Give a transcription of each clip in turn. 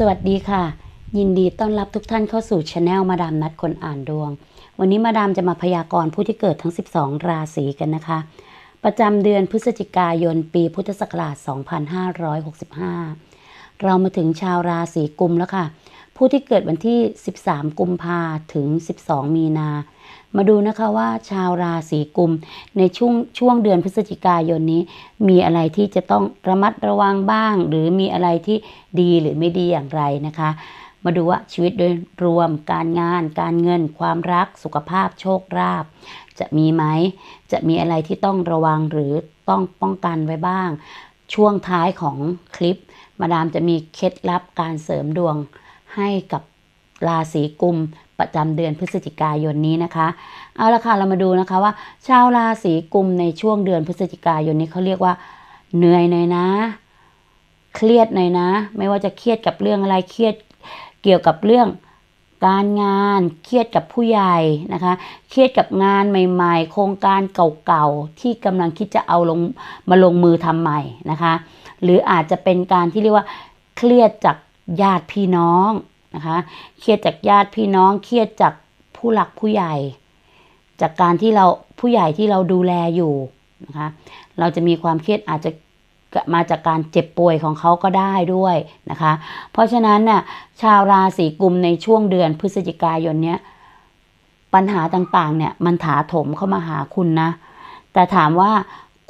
สวัสดีค่ะ ยินดีต้อนรับทุกท่านเข้าสู่ช anel มาดามนัดคนอ่านดวง วันนี้มาดามจะมาพยากรณ์ผู้ที่เกิดทั้ง 12 ราศีกันนะคะ ประจำเดือนพฤศจิกายนปีพุทธศักราช 2565 เรามาถึงชาวราศีกุมแล้วค่ะ ผู้ที่เกิดวันที่ 13 กุมภาถึง 12 มีนา มาดูนะคะว่าชาวราศีกุม ในช่วงช่วงเดือนพฤศจิกายนนี้ มีอะไรที่จะต้องระมัดระวังบ้าง หรือมีอะไรที่ดีหรือไม่ดีอย่างไรนะคะ มาดูว่าชีวิตโดยรวมการงาน การเงิน ความรักสุขภาพโชคลาภจะมีไหมจะมีอะไรที่ต้องระวังหรือต้องป้องกันไว้บ้าง ช่วงท้ายของคลิป มาดามจะมีเคล็ดลับการเสริมดวงให้กับราศีกุม ประจำเดือนพฤศจิกายนนี้นะคะ เอาละค่ะเรามาดูนะคะว่า ชาวราศีกุมในช่วงเดือนพฤศจิกายนนี้เขาเรียกว่า เหนื่อยหน่อยนะ เครียดหน่อยนะ ไม่ว่าจะเครียดกับเรื่องอะไรเครียดเกี่ยวกับเรื่องการงานเครียดกับผู้ใหญ่นะคะ เครียดกับงานใหม่ๆ โครงการเก่าๆ ที่กำลังคิดจะเอาลงมาลงมือทำใหม่นะคะ หรืออาจจะเป็นการที่เรียกว่า เครียดจากญาติพี่น้อง นะคะ เครียดจากญาติพี่น้อง เครียดจากผู้หลักผู้ใหญ่ จากการที่เราผู้ใหญ่ที่เราดูแลอยู่นะคะ เราจะมีความเครียดอาจจะมาจากการเจ็บป่วยของเขาก็ได้ด้วยนะคะ เพราะฉะนั้นน่ะชาวราศีกุมในช่วงเดือนพฤศจิกายนเนี้ยปัญหาต่างๆเนี่ยมันถาถมเข้ามาหาคุณนะ แต่ถามว่า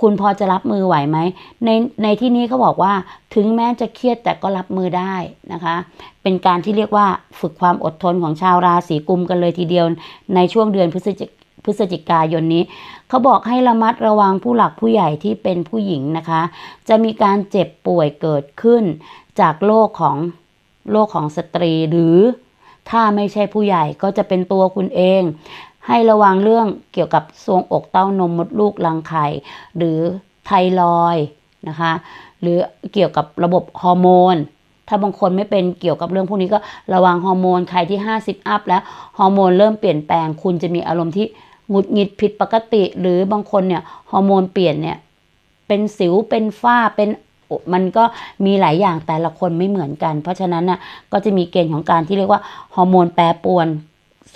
คุณพอจะรับมือไหวไหมในในที่นี้เขาบอกว่าถึงแม้จะเครียดแต่ก็รับมือได้นะคะ เป็นการที่เรียกว่าฝึกความอดทนของชาวราศีกุมกันเลยทีเดียว ในช่วงเดือนพฤศจิพฤศจิกายนนี้ เขาบอกให้ระมัดระวังผู้หลักผู้ใหญ่ที่เป็นผู้หญิงนะคะ จะมีการเจ็บป่วยเกิดขึ้น จากโรคของโรคของสตรีหรือถ้าไม่ใช่ผู้ใหญ่ก็จะเป็นตัวคุณเอง ให้ระวังเรื่องเกี่ยวกับทรวงอกเต้านมมดลูกรังไข่หรือไทรอยนะคะ หรือเกี่ยวกับระบบฮอร์โมน ถ้าบางคนไม่เป็นเกี่ยวกับเรื่องพวกนี้ก็ระวังฮอร์โมนใครที่ 50 อัพแล้วฮอร์โมนเริ่มเปลี่ยนแปลง คุณจะมีอารมณ์ที่หงุดหงิดผิดปกติ หรือบางคนเนี่ยฮอร์โมนเปลี่ยนเนี่ยเป็นสิวเป็นฝ้าเป็นมันก็มีหลายอย่างแต่ละคนไม่เหมือนกัน เพราะฉะนั้นน่ะก็จะมีเกณฑ์ของการที่เรียกว่าฮอร์โมนแปรปรวน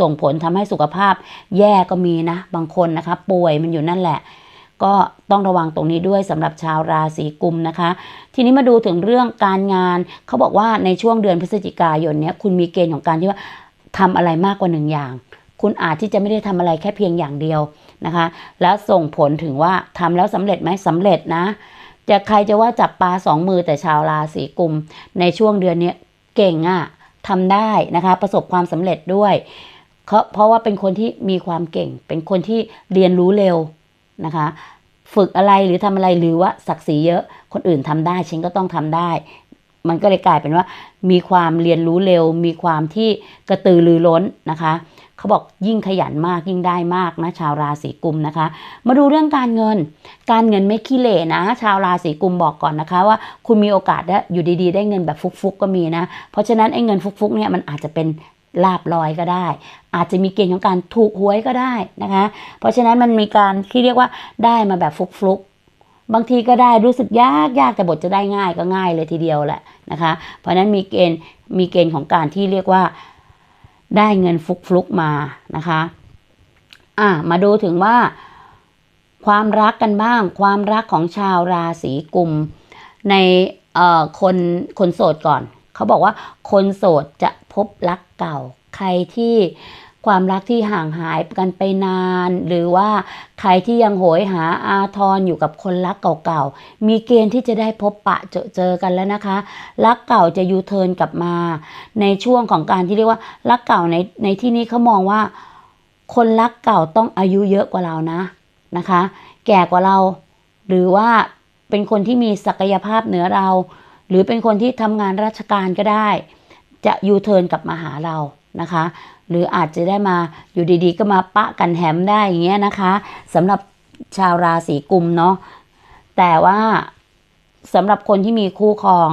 ส่งผลทำให้สุขภาพแย่ก็มีนะ บางคนนะคะ ป่วยมันอยู่นั่นแหละ ก็ต้องระวังตรงนี้ด้วยสำหรับชาวราศีกุมนะคะ ทีนี้มาดูถึงเรื่องการงาน เขาบอกว่าในช่วงเดือนพฤศจิกายนเนี้ยคุณมีเกณฑ์ของการที่ว่าทำอะไรมากกว่าหนึ่งอย่าง คุณอาจที่จะไม่ได้ทำอะไรแค่เพียงอย่างเดียวนะคะ แล้วส่งผลถึงว่าทำแล้วสำเร็จไหมสำเร็จนะ จะใครจะว่าจับปลาสองมือแต่ชาวราศีกุมในช่วงเดือนนี้เก่งอะ่ะทำได้นะคะ ประสบความสำเร็จด้วย เพราเพราะว่าเป็นคนที่มีความเก่ง เป็นคนที่เรียนรู้เร็วนะคะ ฝึกอะไรหรือทำอะไรหรือว่าศักดิ์ศรีเยอะคนอื่นทำได้ฉันก็ต้องทำได้ มันก็เลยกลายเป็นว่า มีความเรียนรู้เร็ว มีความที่กระตือรือร้นนะคะเขาบอกยิ่งขยันมากยิ่งได้มากนะ ชาวราศีกุมนะคะ มาดูเรื่องการเงิน การเงินไม่ขี้เหร่นะ ชาวราศีกุมบอกก่อนนะคะ ว่าคุณมีโอกาสได้อยู่ดีๆ ได้เงินแบบฟุกๆก็มีนะ เพราะฉะนั้นไอ้เงินฟุกๆเนี่ยมันอาจจะเป็น ลาบลอยก็ได้ อาจจะมีเกณฑ์ของการถูกหวยก็ได้นะคะ เพราะฉะนั้นมันมีการที่เรียกว่าได้มาแบบฟุกๆบางทีก็ได้รู้สึกยากยากแต่บทจะได้ง่ายก็ง่ายเลยทีเดียวแหละนะคะ เพราะฉะนั้นมีเกณฑ์มีเกณฑ์ของการที่เรียกว่าได้เงินฟุกฟลุกมานะคะอะมาดูถึงว่า ความรักกันบ้าง ความรักของชาวราศีกุมในเอ่อคนคนโสดก่อน เขาบอกว่าคนโสดจะพบรักเก่า ใครที่ความรักที่ห่างหายกันไปนาน หรือว่าใครที่ยังโหยหาอาทรอยู่กับคนรักเก่าๆ มีเกณฑ์ที่จะได้พบปะเจอเจอกันแล้วนะคะ รักเก่าจะยูเทิร์นกลับมา ในช่วงของการที่เรียกว่า รักเก่าในในที่นี้เขามองว่า คนรักเก่าต้องอายุเยอะกว่าเรานะนะคะ แก่กว่าเรา หรือว่าเป็นคนที่มีศักยภาพเหนือเรา หรือเป็นคนที่ทำงานราชการก็ได้ จะยูเทิร์นกลับมาหาเรานะคะ หรืออาจจะได้มาอยู่ดีๆ ก็มาปะกันแหมได้อย่างเงี้ยนะคะสำหรับชาวราศีกุมเนาะแต่ว่าสำหรับคนที่มีคู่ครอง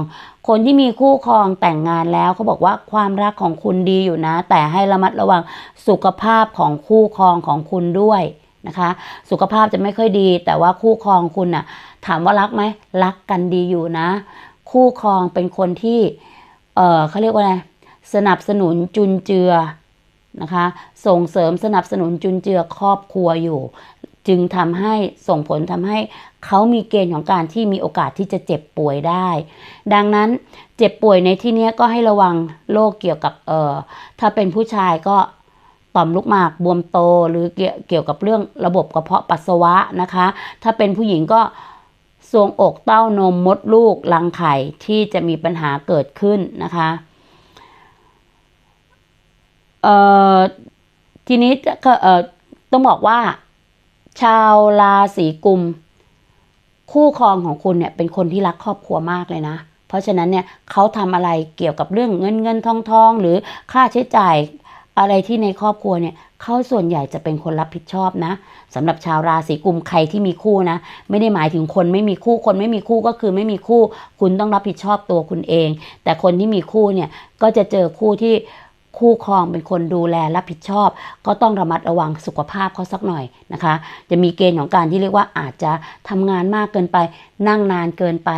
คนที่มีคู่ครองแต่งงานแล้วเขาบอกว่าความรักของคุณดีอยู่นะ แต่ให้ระมัดระวังสุขภาพของคู่ครองของคุณด้วยนะคะ สุขภาพจะไม่ค่อยดี แต่ว่าคู่ครองคุณน่ะ ถามว่ารักไหมรักกันดีอยู่นะ คู่ครองเป็นคนที่ เออเขาเรียกว่าไรสนับสนุนจุนเจือนะคะ ส่งเสริมสนับสนุนจุนเจือครอบครัวอยู่ จึงทำให้ส่งผลทำให้เขามีเกณฑ์ของการที่มีโอกาสที่จะเจ็บป่วยได้ ดังนั้นเจ็บป่วยในที่เนี้ยก็ให้ระวังโรคเกี่ยวกับเอ่อถ้าเป็นผู้ชายก็ต่อมลูกหมากบวมโตหรือเกี่ยเกี่ยวกับเรื่องระบบกระเพาะปัสสาวะนะคะ ถ้าเป็นผู้หญิงก็ ทรวงอกเต้านมมดลูกรังไข่ที่จะมีปัญหาเกิดขึ้นนะคะเอ่อทีนี้ก็เอ่อต้องบอกว่า ชาวราศีกุม คู่ครองของคุณเนี่ยเป็นคนที่รักครอบครัวมากเลยนะ เพราะฉะนั้นเนี่ยเขาทำอะไรเกี่ยวกับเรื่องเงินเงินทองทองหรือค่าใช้จ่าย อะไรที่ในครอบครัวเนี่ยเขาส่วนใหญ่จะเป็นคนรับผิดชอบนะสำหรับชาวราศีกุมใครที่มีคู่นะ ไม่ได้หมายถึงคนไม่มีคู่คนไม่มีคู่ก็คือไม่มีคู่ คุณต้องรับผิดชอบตัวคุณเอง แต่คนที่มีคู่เนี่ยก็จะเจอคู่ที่คู่ครองเป็นคนดูแลรับผิดชอบ ก็ต้องระมัดระวังสุขภาพเขาสักหน่อยนะคะ จะมีเกณฑ์ของการที่เรียกว่าอาจจะทำงานมากเกินไป นั่งนานเกินไป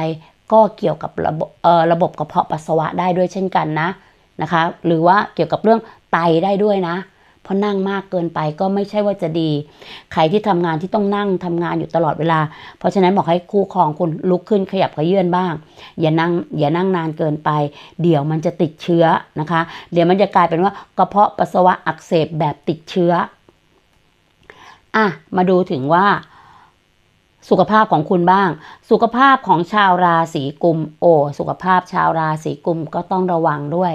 ก็เกี่ยวกับระบบระบบกระเพาะปัสสาวะได้ด้วยเช่นกันนะนะคะ หรือว่าเกี่ยวกับเรื่อง ไตได้ด้วยนะ เพราะนั่งมากเกินไปก็ไม่ใช่ว่าจะดี ใครที่ทำงานที่ต้องนั่งทำงานอยู่ตลอดเวลา เพราะฉะนั้นบอกให้คู่ครองคุณลุกขึ้นขยับขยื่นบ้าง อย่านั่งอย่านั่งนานเกินไป เดี๋ยวมันจะติดเชื้อนะคะ เดี๋ยวมันจะกลายเป็นว่ากระเพาะปัสสาวะอักเสบแบบติดเชื้ออะมาดูถึงว่าสุขภาพของคุณบ้าง สุขภาพของชาวราศีกุม โอ สุขภาพชาวราศีกุมก็ต้องระวังด้วย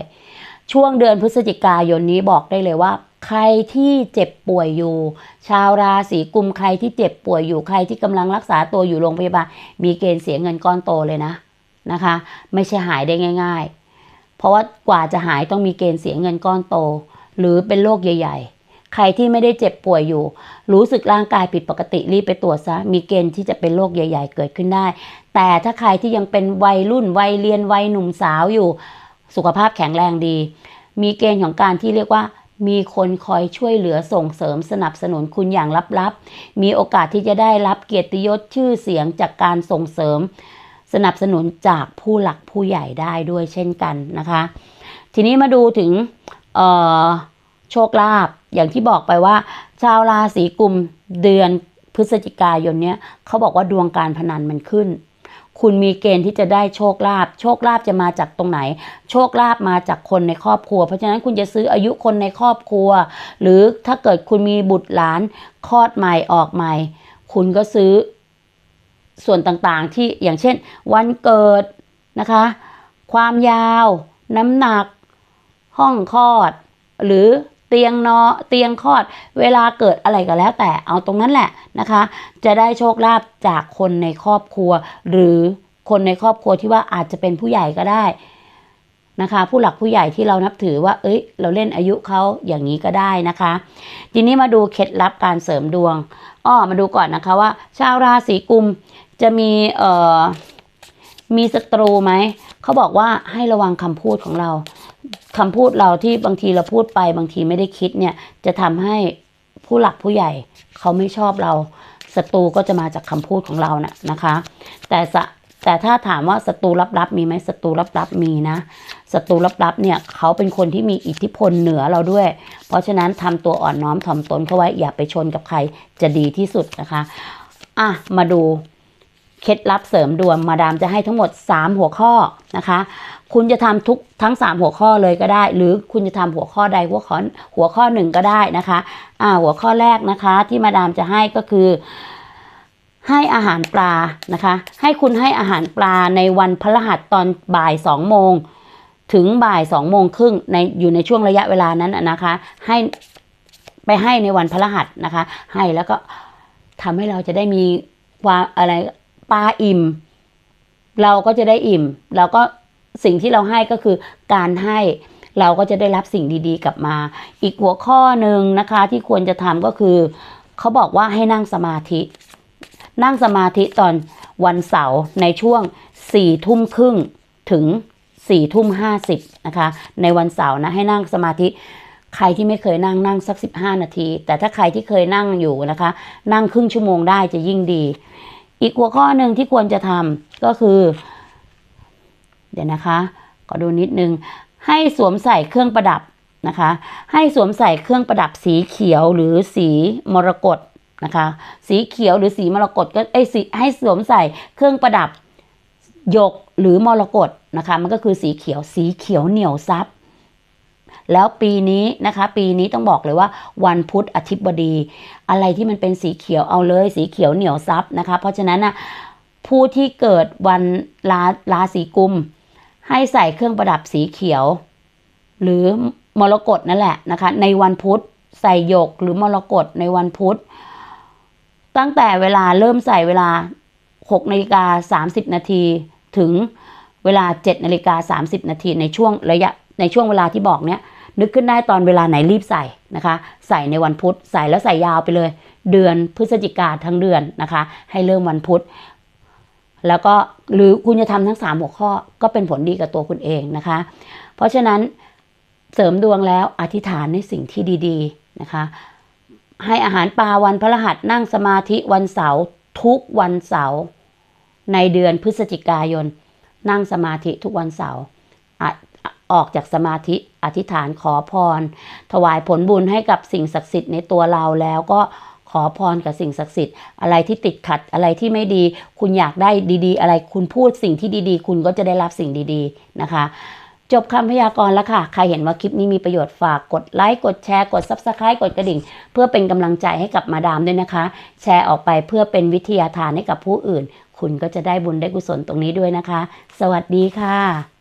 ช่วงเดือนพฤศจิกายนนี้บอกได้เลยว่า ใครที่เจ็บป่วยอยู่ ชาวราศีกุมใครที่เจ็บป่วยอยู่ใครที่กำลังรักษาตัวอยู่โรงพยาบาลมีเกณฑ์เสียเงินก้อนโตเลยนะนะคะ ไม่ใช่หายได้ง่าย ๆ เพราะว่ากว่าจะหายต้องมีเกณฑ์เสียเงินก้อนโต หรือเป็นโรคใหญ่ ๆใครที่ไม่ได้เจ็บป่วยอยู่ รู้สึกร่างกายผิดปกติรีบไปตรวจซะ มีเกณฑ์ที่จะเป็นโรคใหญ่ ๆ เกิดขึ้นได้ แต่ถ้าใครที่ยังเป็นวัยรุ่นวัยเรียนวัยหนุ่มสาวอยู่ สุขภาพแข็งแรงดี มีเกณฑ์ของการที่เรียกว่า มีคนคอยช่วยเหลือส่งเสริมสนับสนุนคุณอย่างลับๆ มีโอกาสที่จะได้รับเกียรติยศชื่อเสียงจากการส่งเสริม สนับสนุนจากผู้หลักผู้ใหญ่ได้ด้วยเช่นกันนะคะ ทีนี้มาดูถึงโชคลาภอย่างที่บอกไปว่า ชาวราศีกุมเดือนพฤศจิกายนเนี้ยเขาบอกว่าดวงการพนันมันขึ้น คุณมีเกณฑ์ที่จะได้โชคลาภ โชคลาภจะมาจากตรงไหน โชคลาภมาจากคนในครอบครัว เพราะฉะนั้นคุณจะซื้ออายุคนในครอบครัว หรือถ้าเกิดคุณมีบุตรหลานคลอดใหม่ออกใหม่ คุณก็ซื้อส่วนต่างๆที่อย่างเช่น วันเกิดนะคะ ความยาว น้ำหนัก ห้องคลอด หรือ เตียงนอเตียงคลอด เวลาเกิดอะไรก็แล้วแต่เอาตรงนั้นแหละนะคะ จะได้โชคลาภจากคนในครอบครัว หรือคนในครอบครัวที่ว่าอาจจะเป็นผู้ใหญ่ก็ได้นะคะ ผู้หลักผู้ใหญ่ที่เรานับถือว่า เอ้ย เราเล่นอายุเขาอย่างนี้ก็ได้นะคะ ทีนี้มาดูเคล็ดลับการเสริมดวงอ้อมาดูก่อนนะคะว่า ชาวราศีกุมจะมีเอ่อมีศัตรูไหมเขาบอกว่าให้ระวังคำพูดของเรา คำพูดเราที่บางทีเราพูดไปบางทีไม่ได้คิดเนี่ย จะทำให้ผู้หลักผู้ใหญ่เขาไม่ชอบเราศัตรูก็จะมาจากคำพูดของเรานะนะคะ แต่สะแต่ถ้าถามว่าศัตรูลับๆมีไหมศัตรูลับๆมีนะศัตรูลับๆเนี่ยเขาเป็นคนที่มีอิทธิพลเหนือเราด้วย เพราะฉะนั้นทำตัวอ่อนน้อมถ่อมตนเข้าไว้อย่าไปชนกับใครจะดีที่สุดนะคะอะมาดูเคล็ดลับเสริมดวงมาดามจะให้ทั้งหมด 3 หัวข้อนะคะ คุณจะทำทุกทั้ง 3 หัวข้อเลยก็ได้ หรือคุณจะทำหัวข้อใดหัวข้อหัวข้อหนึ่งก็ได้นะคะอ่าหัวข้อแรกนะคะ ที่มาดามจะให้ก็คือ ให้อาหารปลานะคะ ให้คุณให้อาหารปลาในวันพฤหัสตอนบ่ายสองโมงถึงบ่ายสองโมงครึ่งในอยู่ในช่วงระยะเวลานั้นนะคะ ให้ไปให้ในวันพฤหัสนะคะ ให้แล้วก็ทำให้เราจะได้มีความอะไรปลาอิ่ม เราก็จะได้อิ่ม เราก็ สิ่งที่เราให้ก็คือการให้เราก็จะได้รับสิ่งดีๆ กลับมา อีกหัวข้อหนึ่งนะคะที่ควรจะทำก็คือ เขาบอกว่าให้นั่งสมาธิ นั่งสมาธิตอนวันเสาร์ในช่วงสี่ทุ่มครึ่งถึงสี่ทุ่มห้าสิบนะคะ ในวันเสาร์นะให้นั่งสมาธิ ใครที่ไม่เคยนั่งนั่งสักสิบห้านาที แต่ถ้าใครที่เคยนั่งอยู่นะคะ นั่งครึ่งชั่วโมงได้จะยิ่งดี อีกหัวข้อหนึ่งที่ควรจะทำก็คือ เดี๋ยวนะคะก็ดูนิดนึง ให้สวมใส่เครื่องประดับนะคะ ให้สวมใส่เครื่องประดับสีเขียวหรือสีมรกตนะคะ สีเขียวหรือสีมรกตก็ไอสีให้สวมใส่เครื่องประดับหยกหรือมรกตนะคะ มันก็คือสีเขียว สีเขียวเหนียวซับแล้วปีนี้นะคะ ปีนี้ต้องบอกเลยว่า วันพุธอาทิตย์บดี อะไรที่มันเป็นสีเขียวเอาเลย สีเขียวเหนียวซับนะคะ เพราะฉะนั้นนะผู้ที่เกิดวันราราศีกุม ให้ใส่เครื่องประดับสีเขียว หรือมรกตนั่นแหละนะคะ ในวันพุธใส่หยกหรือมรกตในวันพุธ ตั้งแต่เวลาเริ่มใส่เวลา6นาฬิกา30 นาทีถึงเวลา7นาฬิกา30 นาทีในช่วงระยะในช่วงเวลาที่บอกเนี้ยนึกขึ้นได้ตอนเวลาไหนรีบใส่นะคะ ใส่ในวันพุธใส่แล้วใส่ยาวไปเลย เดือนพฤศจิกาทั้งเดือนนะคะ ให้เริ่มวันพุธ แล้วก็หรือคุณจะทำทั้ง 3 หัวข้อก็เป็นผลดีกับตัวคุณเองนะคะ เพราะฉะนั้นเสริมดวงแล้วอธิษฐานในสิ่งที่ดีๆนะคะ ให้อาหารปลาวันพฤหัสนั่งสมาธิวันเสาร์ทุกวันเสาร์ในเดือนพฤศจิกายน นั่งสมาธิทุกวันเสาร์ออกจากสมาธิอธิษฐานขอพร ถวายผลบุญให้กับสิ่งศักดิ์สิทธิ์ในตัวเราแล้วก็ ขอพรกับสิ่งศักดิ์สิทธิ์อะไรที่ติดขัดอะไรที่ไม่ดี คุณอยากได้ดี ๆ อะไรคุณพูดสิ่งที่ดีๆ คุณก็จะได้รับสิ่งดีๆนะคะ จบคำพยากรณ์แล้วค่ะ ใครเห็นว่าคลิปนี้มีประโยชน์ฝากกดไลค์กดแชร์กด Subscribe กดกระดิ่ง เพื่อเป็นกำลังใจให้กับมาดามด้วยนะคะ แชร์ออกไปเพื่อเป็นวิทยาทานให้กับผู้อื่น คุณก็จะได้บุญได้กุศลตรงนี้ด้วยนะคะ สวัสดีค่ะ